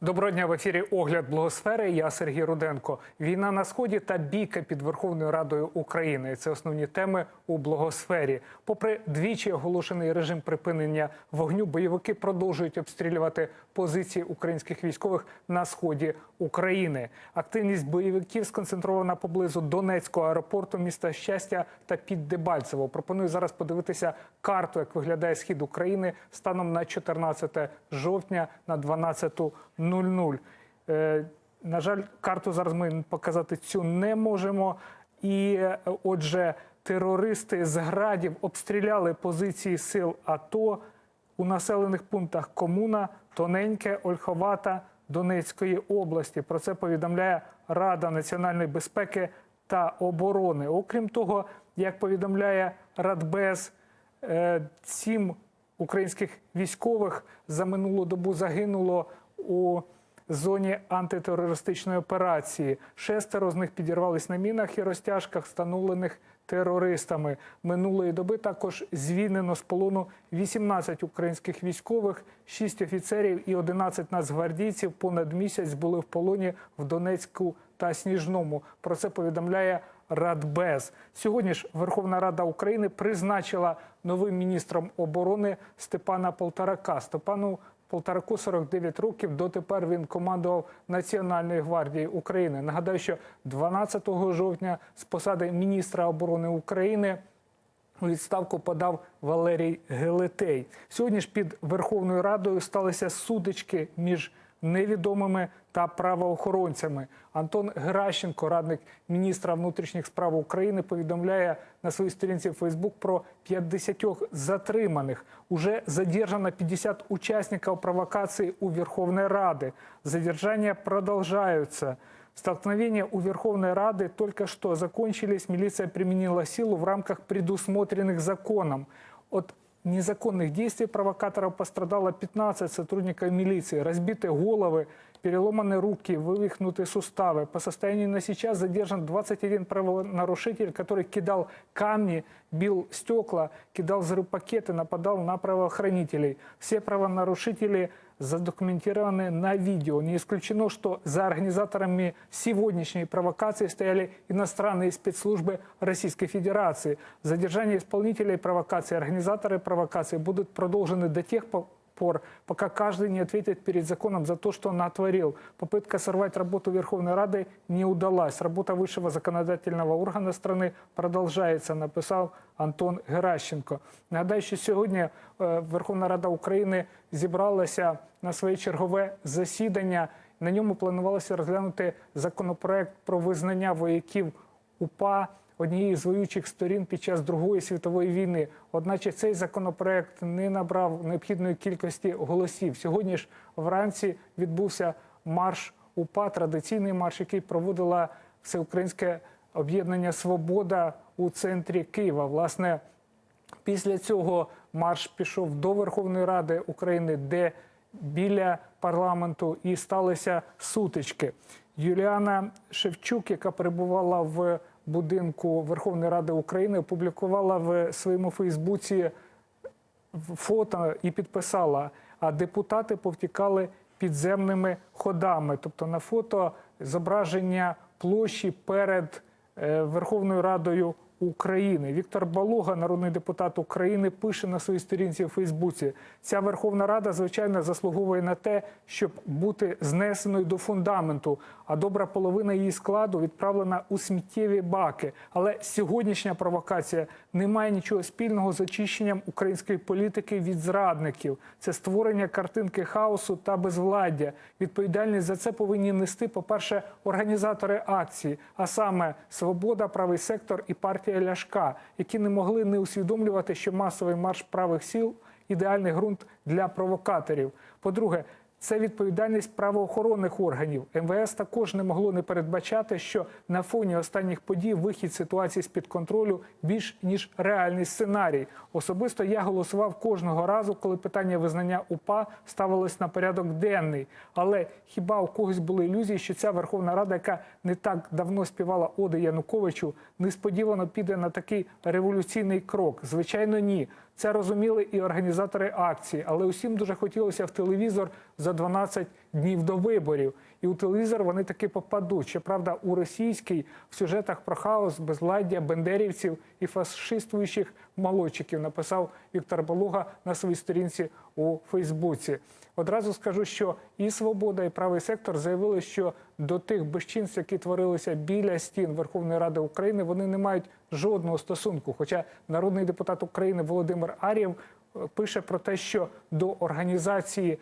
Доброго дня в ефірі Огляд Благосфери. Я Сергій Руденко. Війна на сході та бійка під Верховною Радою України. Це основні теми у благосфері. Попри двічі оголошений режим припинення вогню, бойовики продовжують обстрілювати позиції українських військових на сході України. Активність бойовиків сконцентрована поблизу Донецького аеропорту, міста Щастя та під Дебальцево. Пропоную зараз подивитися карту, як виглядає схід України станом на 14 жовтня на 12.00. Е, на жаль, карту зараз ми показати цю не можемо. І е, отже, терористи з градів обстріляли позиції сил АТО у населених пунктах Комуна, Тоненьке, Ольховата Донецької області. Про це повідомляє Рада національної безпеки та оборони. Окрім того, як повідомляє Радбез, е, сім українських військових за минулу добу загинуло у зоні антитерористичної операції. Шестеро з них підірвались на мінах і розтяжках, встановлених терористами. Минулої доби також звільнено з полону 18 українських військових, 6 офіцерів і 11 нацгвардійців понад місяць були в полоні в Донецьку та Сніжному. Про це повідомляє Радбез. Сьогодні ж Верховна Рада України призначила новим міністром оборони Степана Полторака. Степану Полтораку 49 років. Дотепер він командував Національної гвардії України. Нагадаю, що 12 жовтня з посади міністра оборони України у відставку подав Валерій Гелетей. Сьогодні ж під Верховною Радою сталися сутички між невідомими та правоохоронцями. Антон Геращенко, радник міністра внутрішніх справ України, повідомляє на своїй сторінці в Фейсбук про 50 затриманих. Уже задержано 50 участников провокации у Верховной Рады. Задержания продолжаются. Столкновения у Верховной Рады только что закончились. Милиция применила силу в рамках предусмотренных законом. От незаконных действий провокаторов пострадало 15 сотрудников милиции. Разбиты головы, переломаны руки, вывихнуты суставы. По состоянию на сейчас задержан 21 правонарушитель, который кидал камни, бил стекла, кидал взрывпакеты, нападал на правоохранителей. Все правонарушители задокументированы на видео. Не исключено, что за организаторами сегодняшней провокации стояли иностранные спецслужбы Российской Федерации. Задержание исполнителей провокации, организаторы провокации будут продолжены до тех пор, пока каждый не ответит перед законом за то, что он натворил. Попытка сорвать работу Верховной Рады не удалась. Работа высшего законодательного органа страны продолжается, написав Антон Геращенко. Нагадаю, що сьогодні е, Верховна Рада України зібралася на своє чергове засідання. На ньому планувалося розглянути законопроект про визнання вояків УПА однією з воюючих сторін під час Другої світової війни. Одначе цей законопроект не набрав необхідної кількості голосів. Сьогодні ж вранці відбувся марш УПА, традиційний марш, який проводила всеукраїнське об'єднання Свобода у центрі Києва. Власне, після цього марш пішов до Верховної Ради України, де біля парламенту і сталися сутички. Юліана Шевчук, яка перебувала в будинку Верховної Ради України, опублікувала в своєму Фейсбуці фото і підписала, а депутати повтікали підземними ходами. Тобто на фото зображення площі перед е, Верховною Радою України. Віктор Балуга, народний депутат України, пише на своїй сторінці у Фейсбуці: ця Верховна Рада, звичайно, заслуговує на те, щоб бути знесеною до фундаменту, а добра половина її складу відправлена у сміттєві баки. Але сьогоднішня провокація не має нічого спільного з очищенням української політики від зрадників. Це створення картинки хаосу та безвладдя. Відповідальність за це повинні нести, по-перше, організатори акції, а саме Свобода, правий сектор і партія Ляшка, які не могли не усвідомлювати, що масовий марш правих сіл ідеальний ґрунт для провокаторів. По-друге, це відповідальність правоохоронних органів. МВС також не могло не передбачати, що на фоні останніх подій вихід ситуації з під контролю більш ніж реальний сценарій. Особисто я голосував кожного разу, коли питання визнання УПА ставилось на порядок денний. Але хіба у когось були ілюзії, що ця Верховна Рада, яка не так давно співала Оди Януковичу, несподівано піде на такий революційний крок? Звичайно, ні. Це розуміли і організатори акції, але усім дуже хотілося в телевізор за 12 днів до виборів. І у телевізор вони таки попадуть. Щоправда, у російський в сюжетах про хаос, безладдя, бендерівців і фашистуючих молодчиків написав Віктор Балуга на своїй сторінці у Фейсбуці. Одразу скажу, що і свобода, і правий сектор заявили, що до тих безчинств, які творилися біля стін Верховної Ради України, вони не мають жодного стосунку. Хоча народний депутат України Володимир Ар'єв е, пише про те, що до організації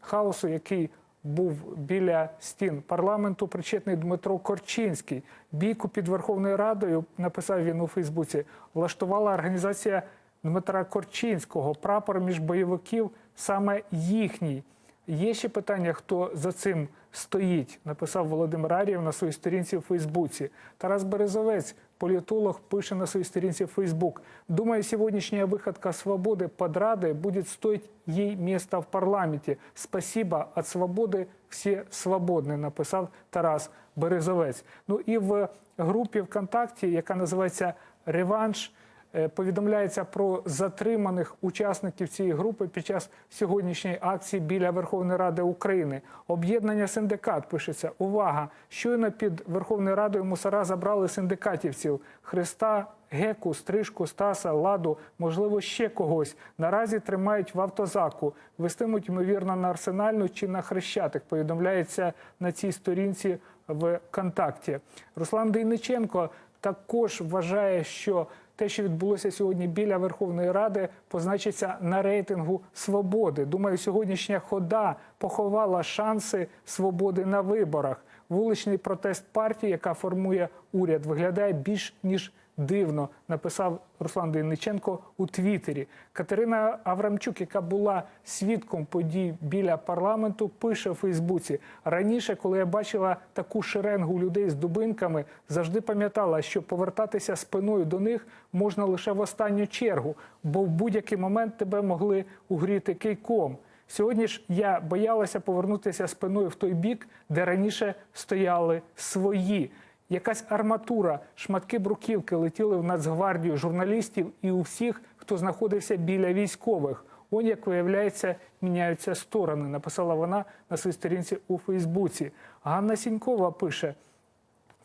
хаосу, який був біля стін парламенту, причетний Дмитро Корчинський. Бійку під Верховною Радою написав він у Фейсбуці. Влаштувала організація Дмитра Корчинського. Прапор між бойовиків саме їхній. Є ще питання, хто за цим стоїть, написав Володимир Арієв на своїй сторінці в Фейсбуці. Тарас Березовець, політолог, пише на своїй сторінці в Фейсбук. Думаю, сегодняшняя выходка свободы под Радой будет стоить ей места в парламенте. Спасибо, от свободы все свободны, написав Тарас Березовець. Ну і в групі ВКонтакті, яка називається Реванш. Е, Повідомляється про затриманих учасників цієї групи під час сьогоднішньої акції біля Верховної Ради України. Об'єднання синдикат пишеться. Увага! Щойно під Верховною Радою мусора забрали синдикатівців Христа, Геку, Стрижку, Стаса, Ладу, можливо, ще когось. Наразі тримають в автозаку. Вестимуть, ймовірно, на арсенальну чи на хрещатик. Повідомляється на цій сторінці в контакті. Руслан Дейниченко також вважає, що те, що відбулося сьогодні біля Верховної Ради, позначиться на рейтингу свободи. Думаю, сьогоднішня хода поховала шанси свободи на виборах. Вуличний протест партії, яка формує уряд, виглядає більш ніж дивно, написав Руслан Дейниченко у Твіттері. Катерина Аврамчук, яка була свідком подій біля парламенту, пише у Фейсбуці. Раніше, коли я бачила таку шеренгу людей з дубинками, завжди пам'ятала, що повертатися спиною до них можна лише в останню чергу, бо в будь-який момент тебе могли угріти кийком. Сьогодні ж я боялася повернутися спиною в той бік, де раніше стояли свої. Якась арматура, шматки бруківки летіли в Нацгвардію журналістів і у всіх, хто знаходився біля військових. Он, як виявляється, міняються сторони. Написала вона на своїй сторінці у Фейсбуці. Ганна Сінькова пише.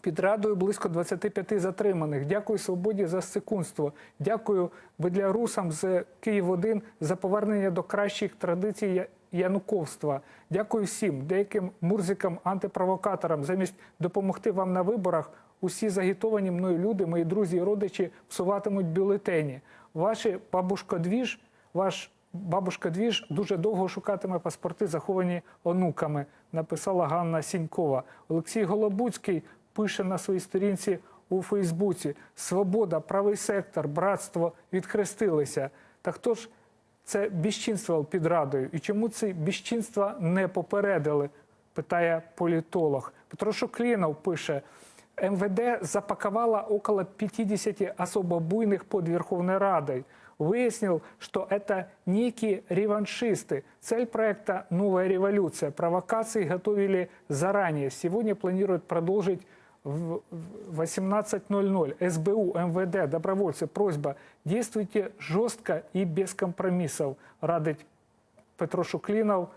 Під радою близько 25 затриманих. Дякую свободі за секундство. Дякую Бедлярусам з Київ 1 за повернення до кращих традицій януковства. Дякую всім деяким мурзикам, антипровокаторам. Замість допомогти вам на виборах. Усі загітовані мною люди, мої друзі і родичі всуватимуть бюлетені. Ваші бабушка двіж, ваш бабушка двіж дуже довго шукатиме паспорти, заховані онуками. Написала Ганна Сінькова. Олексій Голобуцький пише на своїй сторінці у Фейсбуці: Свобода, правий сектор, братство відхрестилися. Та хто ж це безчинство під радою? І чому ці безчинства не попередили? питає політолог. Петро Шуклінов пише. МВД запаковала около 50 особо буйных под Верховной Радой. Выяснил, что это некие реваншисты. Цель проекта «Новая революция». Провокации готовили заранее. Сегодня планируют продолжить в в 18.00. СБУ, МВД, добровольцы. Просьба, действуйте жестко и без компромиссов. Радить Петро Шуклінов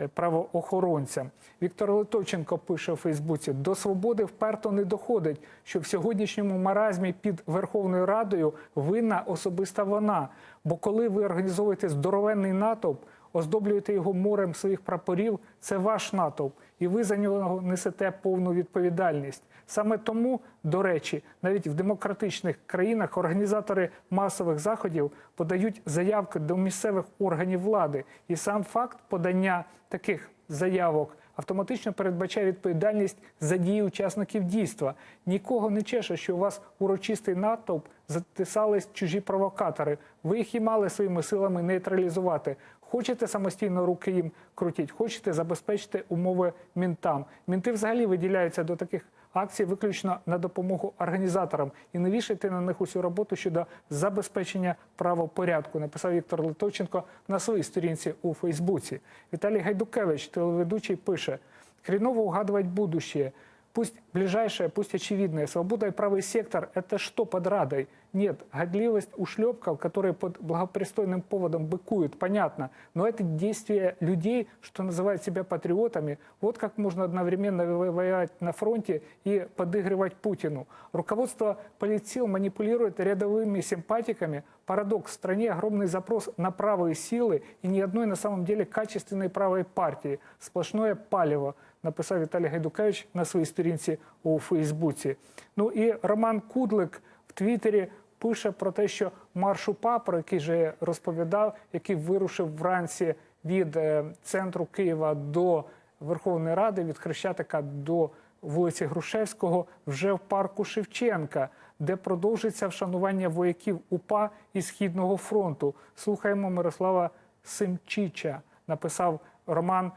е, правоохоронцям. Віктор Литовченко пише у Фейсбуці: до свободи вперто не доходить, що в сьогоднішньому маразмі під Верховною Радою винна особиста вона. Бо коли ви організовуєте здоровенний натовп, оздоблюєте його морем своїх прапорів, це ваш натовп, і ви за нього несете повну відповідальність. Саме тому, до речі, навіть в демократичних країнах організатори масових заходів подають заявки до місцевих органів влади, і сам факт подання таких заявок автоматично передбачає відповідальність за дії учасників дійства. Нікого не чеше, що у вас урочистий натовп затисались чужі провокатори. Ви їх і мали своїми силами нейтралізувати. Хочете самостійно руки їм крутіть, хочете забезпечити умови мінтам. Мінти взагалі виділяються до таких акцій виключно на допомогу організаторам і не вішайте на них усю роботу щодо забезпечення правопорядку. Написав Віктор Литовченко на своїй сторінці у Фейсбуці. Віталій Гайдукевич, телеведучий, пише: хреново угадувати будущее. Пусть ближайшее, пусть очевидное. Свобода и правый сектор – это что под Радой? Нет, годливость ушлепков, которые под благопристойным поводом быкуют, понятно. Но это действие людей, что называют себя патриотами. Вот как можно одновременно во- воевать на фронте и подыгрывать Путину. Руководство политсил манипулирует рядовыми симпатиками. Парадокс. В стране огромный запрос на правые силы и ни одной на самом деле качественной правой партии. Сплошное палево, написав Віталій Гайдукевич на своїй сторінці у Фейсбуці. Ну і Роман Кудлик в Твіттері пише про те, що марш УПА, про який же розповідав, який вирушив вранці від е, центру Києва до Верховної Ради, від Хрещатика до вулиці Грушевського, вже в парку Шевченка, де продовжиться вшанування вояків УПА і Східного фронту. Слухаємо Мирослава Симчича, написав Роман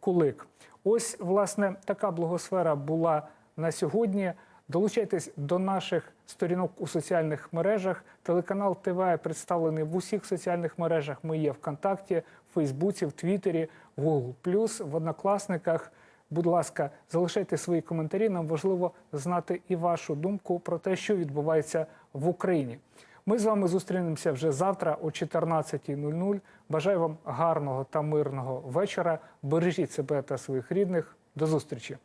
Кулик. Ось, власне, така благосфера була на сьогодні. Долучайтесь до наших сторінок у соціальних мережах. Телеканал ТВ представлений в усіх соціальних мережах. Ми є ВКонтакті, в Фейсбуці, в Твіттері, в Google+, в Однокласниках. Будь ласка, залишайте свої коментарі. Нам важливо знати і вашу думку про те, що відбувається в Україні. Ми з вами зустрінемося вже завтра о 14.00. Бажаю вам гарного та мирного вечора. Бережіть себе та своїх рідних. До зустрічі.